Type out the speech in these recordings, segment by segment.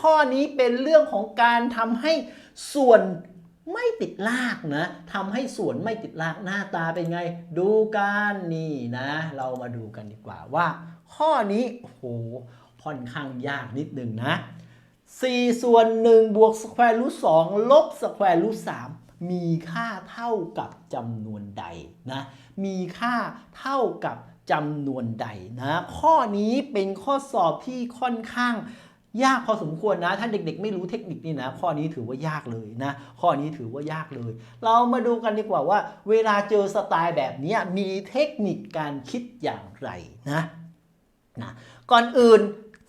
ข้อนี้เป็นเรื่องของการทำให้ส่วนไม่ติดลากนะทำให้ส่วนไม่ติดลากหน้าตาเป็นไง ดูกันนี่นะ เรามาดูกันดีกว่าว่า ข้อนี้โอ้โหค่อนข้างยากนิดหนึ่งนะ 4 ส่วน1บวกสแควร์รูท2ลบสแควร์รูท3มีค่าเท่ากับจำนวนใดนะมีค่าเท่ากับจำนวนใดนะ ข้อนี้เป็นข้อสอบที่ค่อนข้าง ยากพอสมควรนะ ถ้าเด็กๆ ไม่รู้เทคนิคนี่นะ ข้อนี้ถือว่ายากเลยนะ ข้อนี้ถือว่ายากเลย เรามาดูกันดีกว่าว่า เวลาเจอสไตล์แบบนี้มีเทคนิคการคิดอย่างไรนะนะก่อนอื่น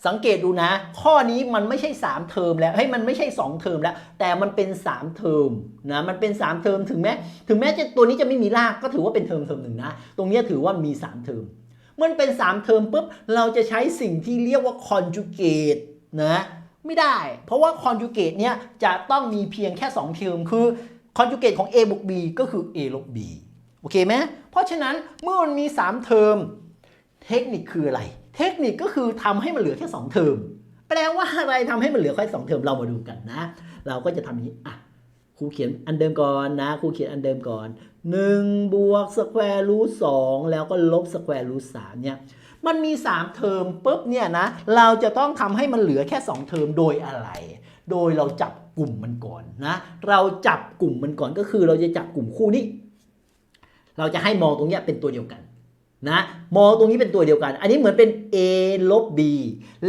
สังเกตดูนะ ข้อนี้มันไม่ใช่ 3 เทอมแล้วให้ยมันไม่ใช่ 2 เทอมแล้ว แต่มันเป็น 3 เทอมนะมันเป็น 3 เทอมถึงแม้ถึงแม้จะตัวนี้จะไม่มีรากก็ถือว่าเป็นเทอมเทอมหนึ่งนะ ตรงนี้ถือว่ามี 3 เทอมเมื่อมันเป็น 3 เทอมปุ๊บเราจะใช้สิ่งที่เรียกว่า conjugate นะไม่ได้ เพราะว่า conjugate เนี้ยจะต้องมีเพียงแค่ 2 เทอมคือ conjugate ของ a บวก b ก็คือ a ลบ b โอเคไหมเพราะฉะนั้นเมื่อมันมี 3 เทอม เทคนิคคืออะไร เทคนิคก็คือทำให้มันเหลือแค่ 2 เทอม แปลว่าอะไรทำให้มันเหลือแค่2เทอมเรามาดูกันนะ เราก็จะทำอย่างนี้อะครูเขียนอันเดิมก่อนนะครูเขียนอันเดิมก่อน1บวกสแควร์รูทสแล้วก็ลบสแควร์รูทสเนี่ย มันมี 3 เทอมปุ๊บเนี่ยนะเราจะต้องทำให้มันเหลือแค่ 2 เทอมโดยอะไร โดยเราจับกลุ่มมันก่อนนะเราจับกลุ่มมันก่อนก็คือเราจะจับกลุ่มคู่นี้ เราจะให้มองตรงเนี้ยเป็นตัวเดียวกันนะมองตรงนี้เป็นตัวเดียวกัน อันนี้เหมือนเป็น a ลบ b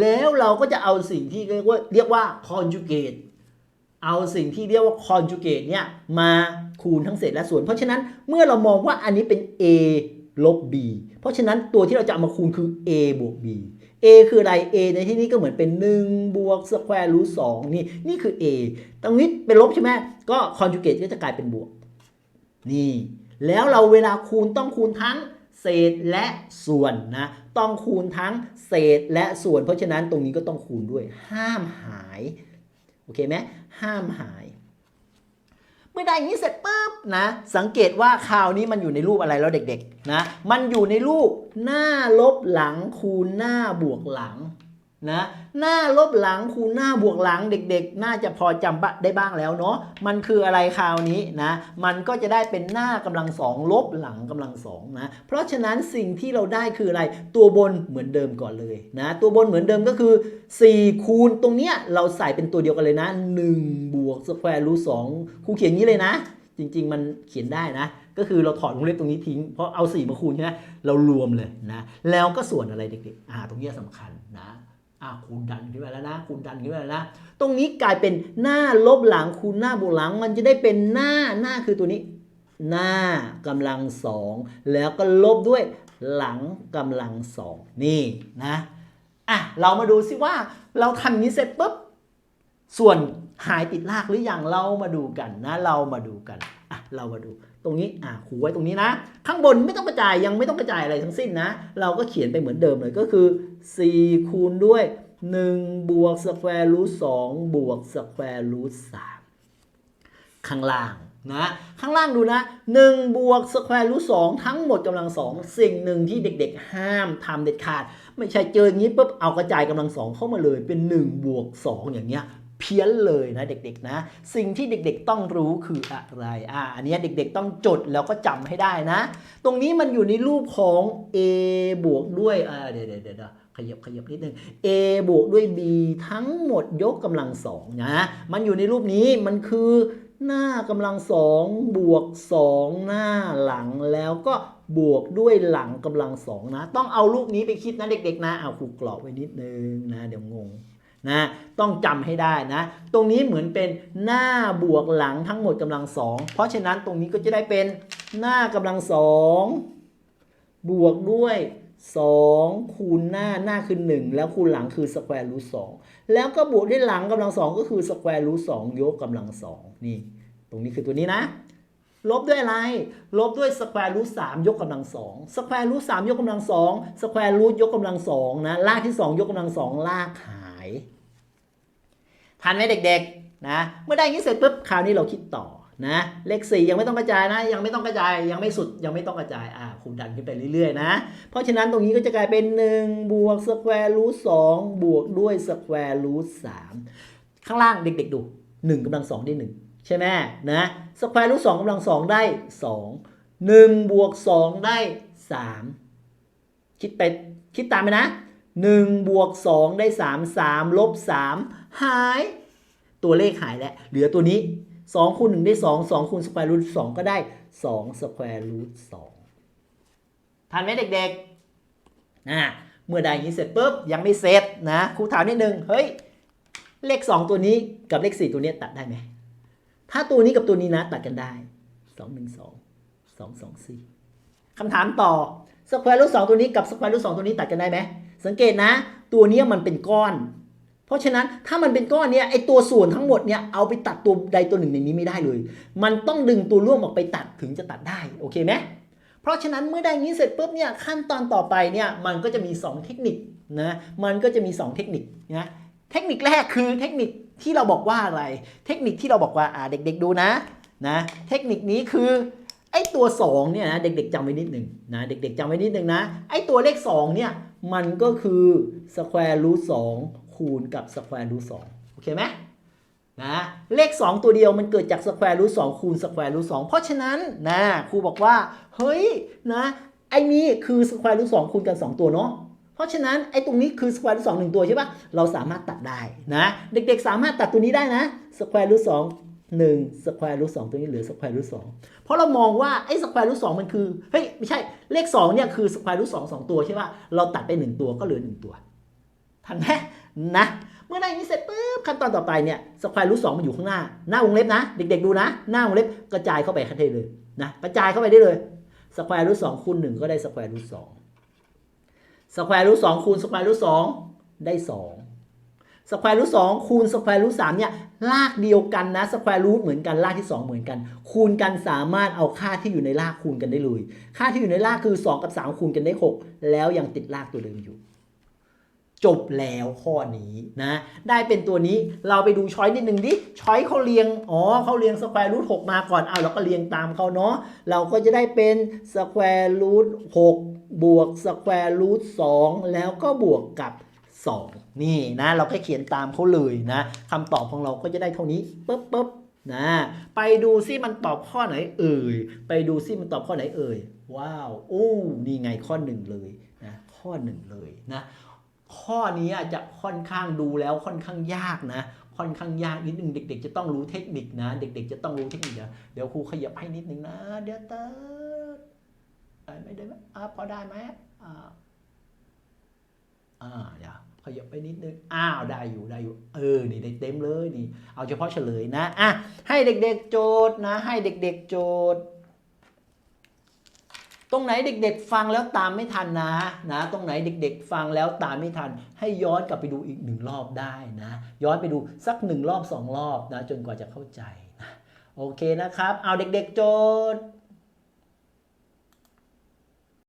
แล้วเราก็จะเอาสิ่งที่เรียกว่าเรียกว่า conjugate เอาสิ่งที่เรียกว่า conjugate เนี่ยมาคูณทั้งเศษและส่วน เพราะฉะนั้นเมื่อเรามองว่าอันนี้เป็น a ลบ b เพราะฉะนั้นตัวที่เราจะเอามาคูณคือ a บวก b a คืออะไร a ในที่นี้ก็เหมือนเป็น1บวกสแควร์รูทสนี่นี่คือ a ตรงนี้เป็นลบใช่ไหมก็ conjugate ก็จะกลายเป็นบวก นี่ แล้วเราเวลาคูณต้องคูณทั้งเศษและส่วนนะ ต้องคูณทั้งเศษและส่วน เพราะฉะนั้นตรงนี้ก็ต้องคูณด้วย ห้ามหาย โอเคไหมห้ามหาย เมื่อได้อย่างนี้เสร็จปุ๊บนะ สังเกตว่าคราวนี้มันอยู่ในรูปอะไรแล้วเด็กๆนะ มันอยู่ในรูปหน้าลบหลังคูณหน้าบวกหลัง นะหน้าลบหลังคูณหน้าบวกหลังเด็กๆ น่าจะพอจำได้บ้างแล้วเนาะมันคืออะไรคราวนี้นะมันก็จะได้เป็นหน้ากำลังสองลบหลังกำลังสองนะเพราะฉะนั้นสิ่งที่เราได้คืออะไรตัวบนเหมือนเดิมก่อนเลยนะตัวบนเหมือนเดิมก็คือ 4 คูณตรงเนี้ยเราใส่เป็นตัวเดียวกันเลยนะ1บวกสแควร์รูทสองครูเขียนอย่างนี้เลยนะ จริงๆ มันเขียนได้นะก็คือเราถอดวงเล็บตรงนี้ทิ้ง เพราะเอา 4 มาคูณใช่ไหมเรารวมเลยนะ แล้วก็ส่วนอะไรเด็กๆ อ่า ตรงเนี้ยสำคัญนะ อ่าคูณดันขึ้นมาแล้วนะคูณดันขึ้นมาแล้วนะตรงนี้กลายเป็นหน้าลบหลังคูณหน้าบวกหลัง มันจะได้เป็นหน้าหน้าคือตัวนี้ หน้ากำลังสองแล้วก็ลบด้วยหลังกำลังสองนี่นะอะเรามาดูซิว่าเราทำอย่างนี้เสร็จปุ๊บส่วนหายติดลากหรืออยังเรามาดูกันนะ เรามาดูกัน เรามาดู ตรงนี้อะขูไว้ตรงนี้นะ ข้างบนไม่ต้องกระจายยังไม่ต้องกระจายอะไรทั้งสิ้นนะ เราก็เขียนไปเหมือนเดิมเลยก็คือ 4 คูณด้วย 1 บวกสแควร์รูท2บวกสแควร์รูท3ข้างล่างนะข้างล่างดูนะ1บวกสแควร์รูท2ทั้งหมดกำลังสองสิ่งหนึ่งที่เด็กๆ ห้ามทำเด็ดขาด ไม่ใช่เจออย่างนี้ปุ๊บเอากระจายกำลังสองเข้ามาเลยเป็น 1 บวก 2 อย่างเงี้ย เพี้ยนเลยนะเด็กๆนะ สิ่งที่เด็กๆต้องรู้คืออะไรอ่าอันนี้เด็กๆต้องจดแล้วก็จำให้ได้นะ ตรงนี้มันอยู่ในรูปของ a บวกด้วยอ่าเดี๋ยวเดี๋ยวเดี๋ยวขยับขยับนิดนึง a บวกด้วย b ทั้งหมดยกกำลังสองนะ มันอยู่ในรูปนี้มันคือหน้ากำลังสองบวกสองหน้าหลังแล้วก็บวกด้วยหลังกำลังสองนะ ต้องเอารูปนี้ไปคิดนะเด็กๆนะ เอาครูกรอบไว้นิดนึงนะ เดี๋ยวงง นะต้องจำให้ได้นะ ตรงนี้เหมือนเป็นหน้าบวกหลังทั้งหมดกำลังสองเพราะฉะนั้นตรงนี้ก็จะได้เป็นหน้ากำลังสองบวกด้วย2คูณหน้าหน้าคือ 1 แล้วคูณหลังคือสแควร์รูทสองแล้วก็บวกด้วยหลังกำลังสองก็คือสแควร์รูทสองยกกำลังสองนี่ ตรงนี้คือตัวนี้นะ ลบด้วยอะไร ลบด้วยสแควร์รูทสามยกกำลังสองสแควร์รูทสามยกกำลังสองสแควร์รูทยกกำลังสองนะลากที่สองยกกำลังสองลากหา ยทันไหมเด็กๆนะเมื่อได้อย่างนี้เสร็จปุ๊บคราวนี้เราคิดต่อนะเลข 4 ยังไม่ต้องกระจายนะ ยังไม่ต้องกระจายยังไม่สุดยังไม่ต้องกระจายอ่าครูดันขึ้นไปเรื่อยๆนะ เพราะฉะนั้นตรงนี้ก็จะกลายเป็น1บวกสแควร์รูทสองบวกด้วยสแควร์รูทสามข้างล่างเด็ก ๆ ดู 1กำลัง2ได้ 1 ใช่ไหมนะสแควร์รูทสองกำลัง 2 ได้ 2 1บวก2ได้ 3 คิดไปคิดตามไปนะ 1บวก2ได้ 3 3ลบ3หาย ตัวเลขหายแล้ว เหลือตัวนี้2คูณ1ได้ 2 2คูณสแควร์รูท2ก็ได้2สแควร์รูท2ทันไหมเด็กๆนะเมื่อได้อย่างนี้เสร็จปุ๊บ ยังไม่เสร็จนะครูถามนิดนึง เฮ้ย เลข 2 ตัวนี้กับเลข 4 ตัวนี้ตัดได้ไหม ถ้าตัวนี้กับตัวนี้นะตัดกันได้ 2 1 2 2 2 4คำถามต่อสแควร์รูท2ตัวนี้กับสแควร์รูท2ตัวนี้ตัดกันได้ไหม สังเกตนะ ตัวเนี้ยมันเป็นก้อน เพราะฉะนั้นถ้ามันเป็นก้อนเนี้ยไอตัวส่วนทั้งหมดเนี่ยเอาไปตัดตัวใดตัวหนึ่งในนี้ไม่ได้เลย มันต้องดึงตัวร่วมออกไปตัดถึงจะตัดได้โอเคไหมเพราะฉะนั้นเมื่อได้งี้เสร็จปุ๊บเนี่ยขั้นตอนต่อไปเนี่ยมันก็จะมี 2 เทคนิคนะมันก็จะมี 2 เทคนิคนะเทคนิคแรกคือเทคนิคที่เราบอกว่าอะไร เทคนิคที่เราบอกว่าอ่าเด็ก ๆ ดูนะนะเทคนิคนี้คือไอ้ตัว2เนี่ยนะเด็กๆจำไว้นิดหนึ่งนะเด็กๆจำไว้นิดหนึ่งนะไอ้ตัวเลข2เนี่ย มันก็คือสแควร์รูทสองคูณกับสแควร์รูทสองโอเคไหมนะเลข 2 ตัวเดียวมันเกิดจากสแควร์รูทสคูณสแควร์รูทสเพราะฉะนั้นนะครูบอกว่า เฮ้ยนะไอ้นี้คือสแควร์รูทสคูณกัน 2 ตัวเนาะเพราะฉะนั้นไอ้ตรงนี้คือสแควร์รูทสหนึ่งตัวใช่ปะเราสามารถตัดได้นะ เด็กๆสามารถตัดตัวนี้ได้นะสแควร์รูทส หนึ่งสแควร์รูทสตัวนี้เหลือสแควร์รูทสเพราะเรามองว่าไอ้สแควร์รูทสมันคือเฮ้ยไม่ใช่เลข2เนี่ยคือสแควร์รูทสองสองตัวใช่ป่ะเราตัดไป 1 ตัวก็เหลือ 1 ตัวทันไหมนะเมื่อได้นี้เสร็จปุ๊บขั้นตอนต่อไปเนี่ยสแควร์รูทสองมันอยู่ข้างหน้า หน้าวงเล็บนะ เด็กๆดูนะ หน้าวงเล็บกระจายเข้าไปข้างในเลยนะกระจายเข้าไปได้เลยสแควร์รูทสองคูณหนึ่งก็ได้สแควร์รูทสองสแควร์รูทสองคูณสแควร์รูทสองได้สอง สแควร์รูทสองคูณสแควร์รูทสามเนี่ยลากเดียวกันนะสแควร์รูทเหมือนกันลากที่ 2 เหมือนกัน คูณกันสามารถเอาค่าที่อยู่ในลากคูณกันได้เลย ค่าที่อยู่ในลากคือ 2 กับ 3 คูณกันได้ 6 แล้วยังติดลากตัวเดิมอยู่ จบแล้วข้อนี้นะ ได้เป็นตัวนี้เราไปดูช้อยนิดหนึ่งดิช้อยเขาเรียงอ๋อเขาเรียงสแควร์รูทหมาก่อนเอาเราก็เรียงตามเขาเนาะเราก็จะได้เป็นสแควร์รูทหบวกสแควร์รูทสแล้วก็บวกกับ 2 นี่นะ เราก็เขียนตามเขาเลยนะคำตอบของเราก็จะได้เท่านี้ปึ๊บปึ๊บนะไปดูซิมันตอบข้อไหนเอ่ย ไปดูซิมันตอบข้อไหนเอ่ย ว้าวโอ้นี่ไงข้อหนึ่งเลยนะข้อหนึ่งเลยนะข้อนี้อาจจะค่อนข้างดูแล้วค่อนข้างยากนะ ค่อนข้างยากนิดนึงเด็ก ๆ จะต้องรู้เทคนิคนะ เด็ก ๆ จะต้องรู้เทคนิคนะเดี๋ยวครูขยับให้นิดนึงนะ เดี๋ยวเติร์ดได้ไหมได้ไหมอ่าพอได้ไหมอ่าอ่าเดี๋ยว ขยับไปนิดนึง อ้าวได้อยู่ได้อยู่ เออ นี่ได้เต็มเลยนี่ เอาเฉพาะเฉลยนะ อะ ให้เด็กๆโจทย์นะ ให้เด็กๆโจทย์ ตรงไหนเด็ก ๆ ฟังแล้วตามไม่ทันนะ นะ ตรงไหนเด็ก ๆ ฟังแล้วตามไม่ทัน ให้ย้อนกลับไปดูอีกหนึ่งรอบได้นะ ย้อนไปดูสักหนึ่งรอบสองรอบนะ จนกว่าจะเข้าใจนะ โอเคนะครับ เอาเด็ก ๆ โจทย์